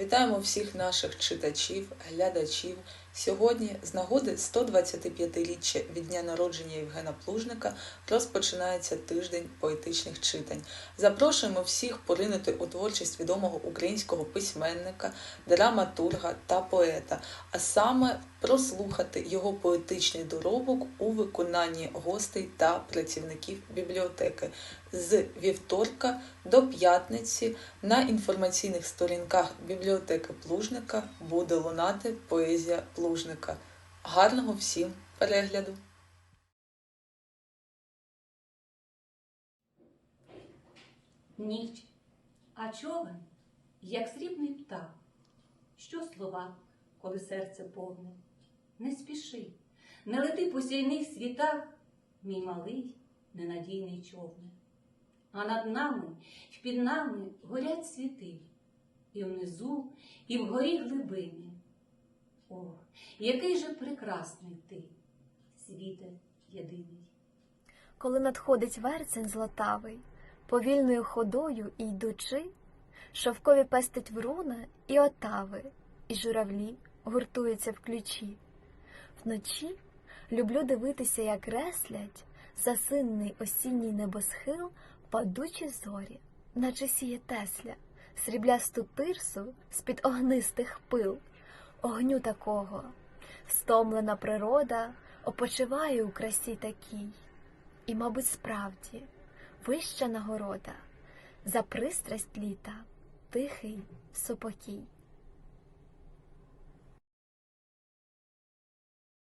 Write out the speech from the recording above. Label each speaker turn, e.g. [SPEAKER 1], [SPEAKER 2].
[SPEAKER 1] Вітаємо всіх наших читачів, глядачів. Сьогодні, з нагоди 125-річчя від дня народження Євгена Плужника, розпочинається тиждень поетичних читань. Запрошуємо всіх поринути у творчість відомого українського письменника, драматурга та поета, а саме прослухати його поетичний доробок у виконанні гостей та працівників бібліотеки з вівторка до п'ятниці на інформаційних сторінках бібліотеки Плужника буде лунати поезія Плужника. Гарного всім перегляду!
[SPEAKER 2] Ніч, а човен, як срібний птах. Що слова, коли серце повне? Не спіши, не лети по сяйних світах, мій малий ненадійний човне. А над нами й під нами горять світи, і внизу, і вгорі глибини. О, який же прекрасний ти, світе єдиний.
[SPEAKER 3] Коли надходить верцень златавий, повільною ходою і йдучи, шовкові пестить вруна і отави, і журавлі гуртуються в ключі. Вночі люблю дивитися, як реслять за синний осінній небосхил падучі зорі, наче сіє тесля, сріблясту тирсу з-під огнистих пил, огню такого. Стомлена природа опочиває у красі такій. І, мабуть, справді, вища нагорода за пристрасть літа, тихий супокій.